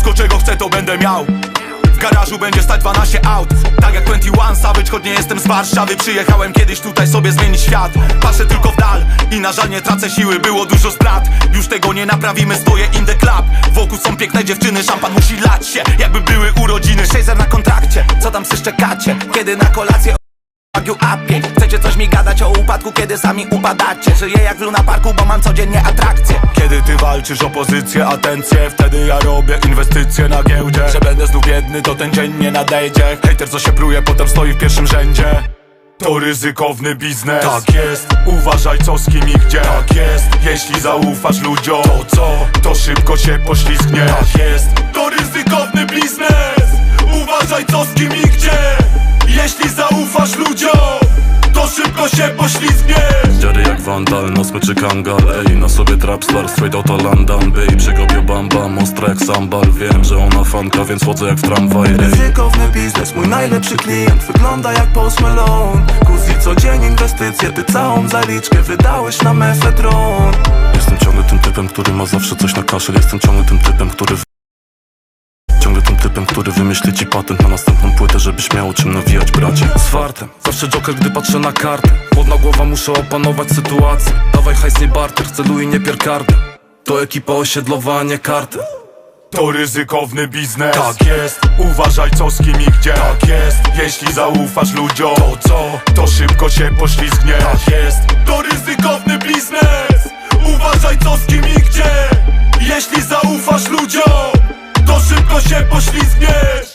Wszystko czego chcę to będę miał. W garażu będzie stać 12 aut. Tak jak 21 Savage, choć nie jestem z Warszawy. Przyjechałem kiedyś tutaj sobie zmienić świat. Patrzę tylko w dal i na żal nie tracę siły. Było dużo strat, już tego nie naprawimy. Stoję in the club, wokół są piękne dziewczyny. Szampan musi lać się, jakby były urodziny. Shazer na kontrakcie, co tam szczekacie Kiedy na kolację Agiu apie Chcecie coś mi gadać o upadku, kiedy sami upadacie? Żyję jak w Luna Parku, bo mam codziennie atrakcje. Kiedy ty walczysz o pozycję, atencję Wtedy ja robię inwestycje na giełdzie. Że będę znów biedny, to ten dzień nie nadejdzie. Hejter co się pruje, potem stoi w pierwszym rzędzie. To ryzykowny biznes. Tak jest, uważaj co z kim i gdzie. Tak jest, jeśli zaufasz ludziom To co? To szybko się poślizgnie. Tak jest, to ryzykowny biznes. Uważaj co z kim i gdzie Jeśli zaufasz ludziom To szybko się poślizgniesz. Dziary jak wandal, no smyczy kangal. Ej, na sobie trapstar, straight outta London Bay, przegapię bam bam, ostra jak sambal. Wiem, że ona fanka, więc chodzę jak w tramwaj Ej, Ryzykowny biznes, mój najlepszy klient. Wygląda jak Post Malone. Kuzi co dzień inwestycje Ty całą zaliczkę wydałeś na mefedron. Jestem ciągle tym typem, który ma zawsze coś na kaszel. Jestem ciągle tym typem, który który wymyśli ci patent na następną płytę Żebyś miał czym nawijać bracie. Z fartem, zawsze joker, gdy patrzę na kartę Chłodna głowa, muszę opanować sytuację. Dawaj hajs, nie barter, celuj nie pierkardę To ekipa osiedlowanie karty. To ryzykowny biznes. Tak jest, uważaj co z kim i gdzie. Tak jest, jeśli zaufasz ludziom To co? To szybko się poślizgnie. Tak jest, to ryzykowny biznes. Uważaj co z kim i poślizgniesz